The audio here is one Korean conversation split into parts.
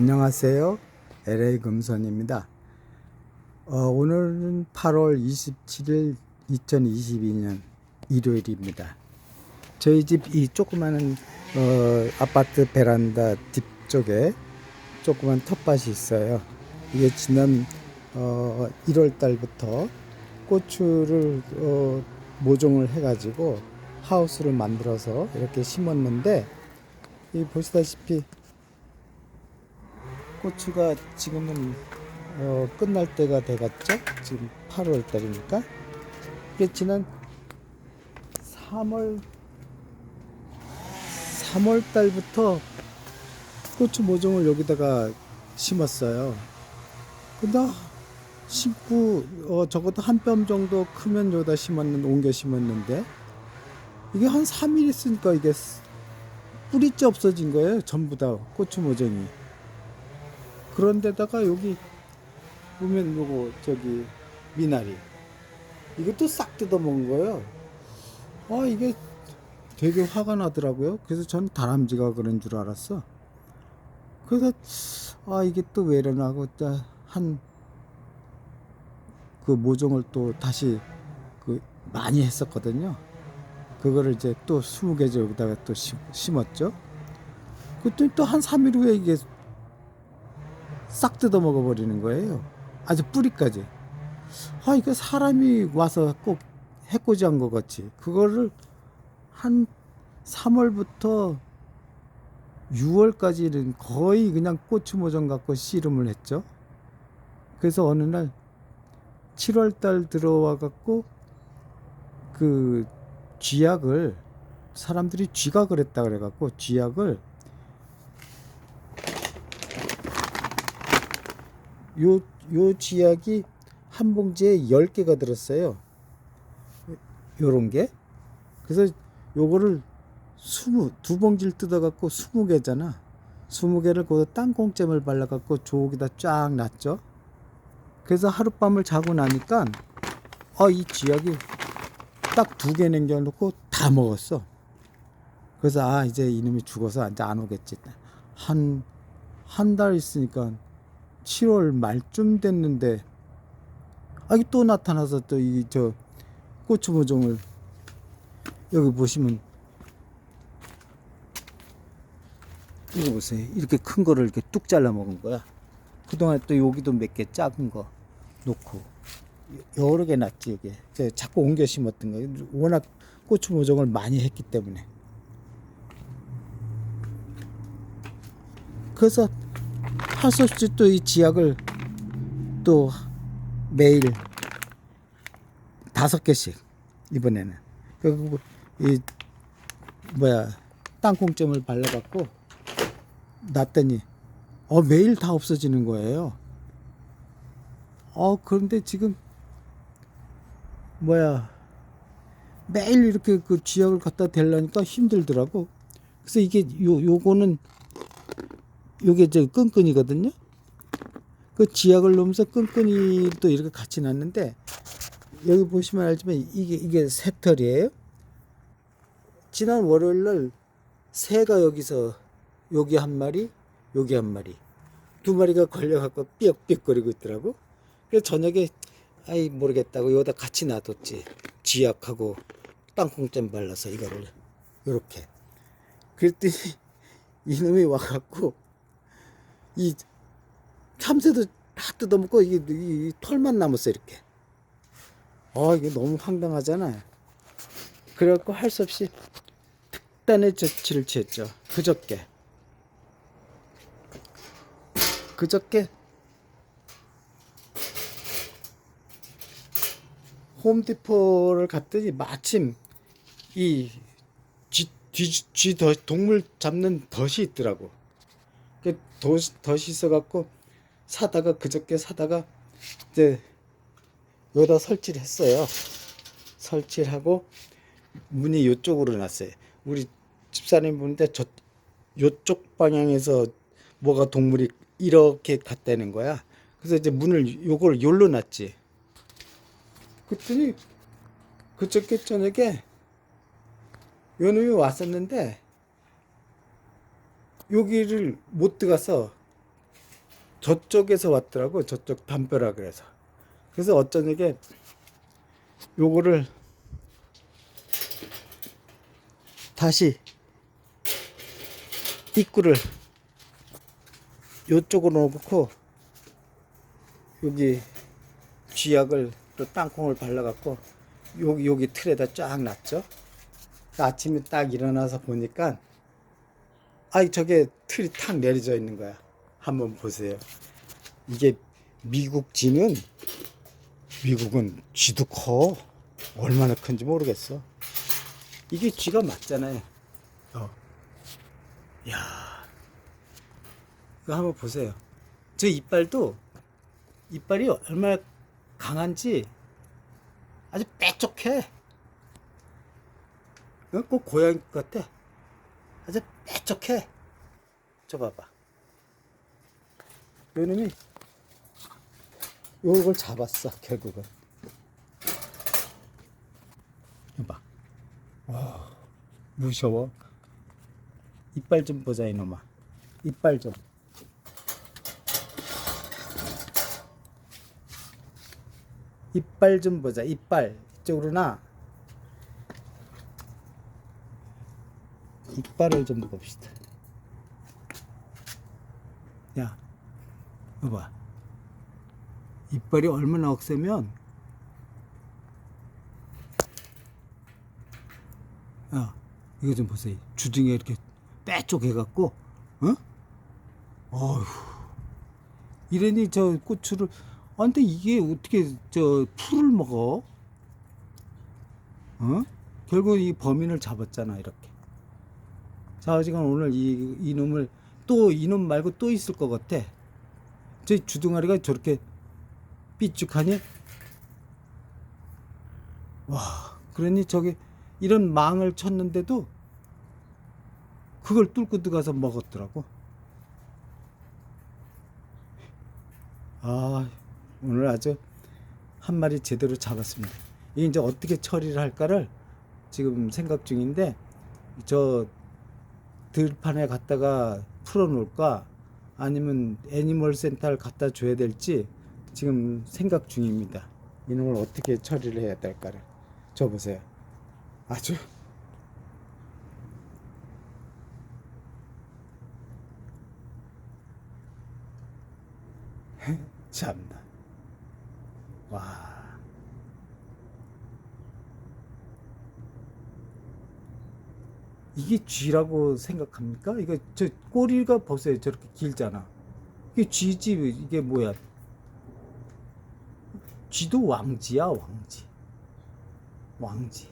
안녕하세요. LA 금선입니다. 어, 오늘은 8월 27일 2022년 일요일입니다. 저희 집 이 조그마한 어, 아파트 베란다 뒤쪽에 조그만 텃밭이 있어요. 이게 지난 어, 1월 달부터 고추를 어, 모종을 해가지고 하우스를 만들어서 이렇게 심었는데 이 보시다시피 고추가 지금은 어, 끝날 때가 돼갔죠. 지금 8월 달이니까 이게 지난 3월 3월 달부터 고추 모종을 여기다가 심었어요. 근데 심고 어, 적어도 한 뼘 정도 크면 여기다 심었는 옮겨 심었는데 이게 한 3일 있으니까 이게 뿌리째 없어진 거예요. 전부 다 고추 모종이. 그런데다가 여기 보면 요거 저기 미나리 이것도 싹 뜯어먹은 거예요. 아 이게 되게 화가 나더라고요. 그래서 전 다람쥐가 그런 줄 알았어. 그래서 아 이게 또 왜 이러나 하고 한 그 모종을 또 다시 그 많이 했었거든요. 그거를 이제 또 20개 여기다가 또 심, 심었죠. 그랬더니 또 한 3일 후에 이게 싹 뜯어 먹어버리는 거예요. 아주 뿌리까지. 아, 이거 사람이 와서 꼭 해코지한 것 같이. 그거를 한 3월부터 6월까지는 거의 그냥 고추 모종 갖고 씨름을 했죠. 그래서 어느 날 7월 달 들어와 갖고 그 쥐약을 사람들이 쥐가 그랬다 그래 갖고 쥐약을 요, 요 쥐약이 한 봉지에 10개가 들었어요. 요런 게. 그래서 요거를 20, 두 봉지를 뜯어갖고 20개잖아. 20개를 거기다 땅콩잼을 발라갖고 조기다 쫙 놨죠. 그래서 하룻밤을 자고 나니까, 아, 이 쥐약이 딱 두 개 남겨놓고 다 먹었어. 그래서, 아, 이제 이놈이 죽어서 이제 안 오겠지. 한, 한 달 있으니까 7월 말쯤 됐는데 아 이게 또 나타나서 또 이 저 고추 모종을 여기 보시면 이거 보세요. 이렇게 큰 거를 이렇게 뚝 잘라 먹은 거야. 그동안 또 여기도 몇 개 작은 거 놓고. 여러 개 났지 이게. 자꾸 옮겨 심었던 거. 워낙 고추 모종을 많이 했기 때문에. 그래서 없이 또이 지약을 또 매일 다섯 개씩 이번에는 그리고 이 뭐야 땅콩잼을 발라갖고 놨더니 어 매일 다 없어지는 거예요. 어 그런데 지금 뭐야 매일 이렇게 그 지약을 갖다 대려니까 힘들더라고. 그래서 이게 요 요거는 요게 저 끈끈이거든요. 그 지약을 넣으면서 끈끈이도 이렇게 같이 놨는데 여기 보시면 알지만 이게 이게 새 털이에요. 지난 월요일 날 새가 여기서 여기 한 마리, 여기 한 마리 두 마리가 걸려갖고 삐걱삐걱거리고 있더라고. 그래서 저녁에 아이 모르겠다고 여기다 같이 놔뒀지. 지약하고 땅콩잼 발라서 이거를 요렇게. 그랬더니 이놈이 와갖고 이 참새도 다 뜯어먹고 이게 이, 이 털만 남았어 이렇게. 아 이게 너무 황당하잖아. 그래갖고 할 수 없이 특단의 조치를 취했죠. 그저께. 그저께 홈디포를 갔더니 마침 이 쥐, 쥐, 쥐 더, 동물 잡는 덫이 있더라고. 덫이 있어갖고 사다가 그저께 사다가 이제 여기다 설치를 했어요. 설치를 하고 문이 요쪽으로 놨어요. 우리 집사님 보는데 저 요쪽 방향에서 뭐가 동물이 이렇게 갔다는 거야. 그래서 이제 문을 요걸 요로 놨지. 그랬더니 그저께 저녁에 요 놈이 왔었는데 여기를 못 들어가서 저쪽에서 왔더라고 저쪽 담벼라 그래서 그래서 어쩌냐게 요거를 다시 입구를 요쪽으로 놓고 여기 쥐약을 또 땅콩을 발라갖고 여기 여기 틀에다 쫙 놨죠. 아침에 딱 일어나서 보니까 아이 저게 틀이 탁 내려져 있는 거야. 한번 보세요. 이게 미국 쥐는 미국은 쥐도 커. 얼마나 큰지 모르겠어. 이게 쥐가 맞잖아요. 어. 야. 이거 한번 보세요. 저 이빨도 이빨이 얼마나 강한지 아주 빼쪽해. 꼭 고양이 같아. 아주 빼쪽해. 저 봐봐. 요놈이 요걸 잡았어 결국은. 봐. 와 무서워. 이빨 좀 보자 이놈아. 이빨 좀. 이빨 좀 보자. 이빨 이쪽으로 나. 이빨을 좀 봅시다. 야, 이거 봐. 이빨이 얼마나 억세면, 야, 이거 좀 보세요. 주둥이에 이렇게 빼쪽해갖고, 어? 어휴. 이러니 저 고추를, 아, 근데 이게 어떻게 저 풀을 먹어? 어? 결국 이 범인을 잡았잖아, 이렇게. 자, 어지간 오늘 이, 이놈을 또 이놈 말고 또 있을 것 같아. 저 주둥아리가 저렇게 삐죽하니? 와, 그러니 저기 이런 망을 쳤는데도 그걸 뚫고 들어가서 먹었더라고. 아, 오늘 아주 한 마리 제대로 잡았습니다. 이게 이제 어떻게 처리를 할까를 지금 생각 중인데 저 들판에 갖다가 풀어놓을까 아니면 애니멀 센터를 갖다 줘야 될지 지금 생각 중입니다. 이놈을 어떻게 처리를 해야 될까를 저 보세요. 아주 참나 와. 이게 쥐라고 생각합니까? 이거 저 꼬리가 보세요. 저렇게 길잖아. 이게 쥐지 이게 뭐야? 쥐도 왕지야 왕지. 왕지.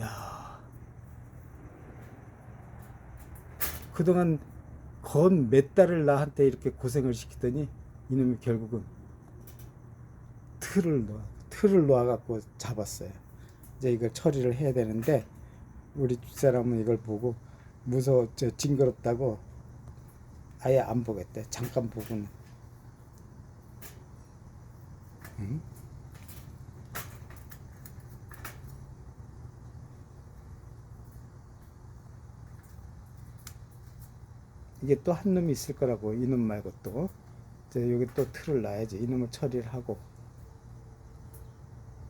야. 그동안 건 몇 달을 나한테 이렇게 고생을 시키더니 이놈이 결국은 틀을 놓아 틀을 놓아갖고 잡았어요. 이제 이걸 처리를 해야 되는데 우리 집사람은 이걸 보고 무서워 저 징그럽다고 아예 안 보겠대. 잠깐 보고는. 응? 이게 또 한 놈이 있을 거라고 이놈 말고 또. 이제 여기 또 틀을 놔야지. 이놈을 처리를 하고.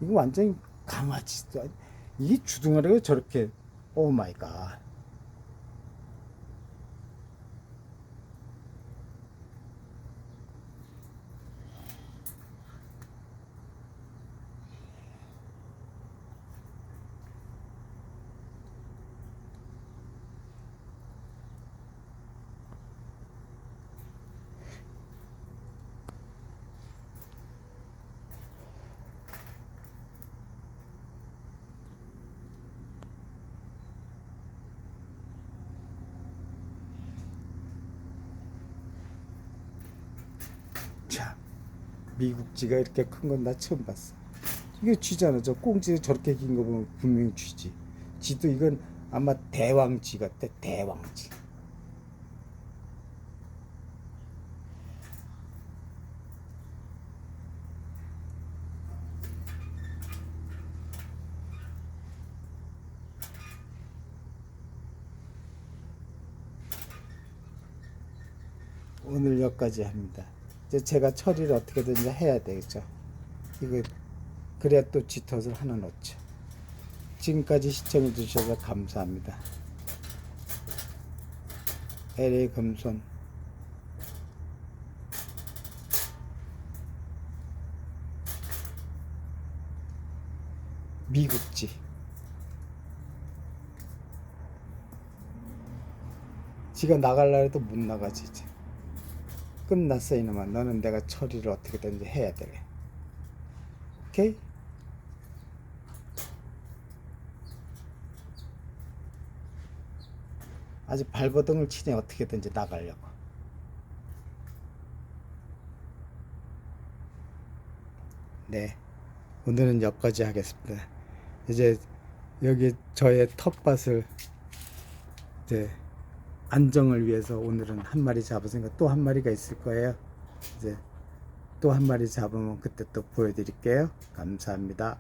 이거 완전히 강아지. 이게 주둥아리가 저렇게 오 마이 갓 미국지가 이렇게 큰 건 나 처음 봤어. 이게 쥐잖아. 저 꽁지 저렇게 긴 거 보면 분명히 쥐지. 쥐도 이건 아마 대왕쥐 같아. 대왕쥐. 오늘 여기까지 합니다. 이제 제가 처리를 어떻게든지 해야 되겠죠. 이거 그래야 또 짙어서 하나 넣죠. 지금까지 시청해 주셔서 감사합니다. LA 금손 미국지 지가 나갈라 해도 못 나가지 이제 끝났어 이놈아. 너는 내가 처리를 어떻게든지 해야 돼. 오케이? 아직 발버둥을 치니 어떻게든지 나가려고. 네. 오늘은 여기까지 하겠습니다. 이제 여기 저의 텃밭을 이제 안정을 위해서 오늘은 한 마리 잡았으니까 또 한 마리가 있을 거예요. 이제 또 한 마리 잡으면 그때 또 보여드릴게요. 감사합니다.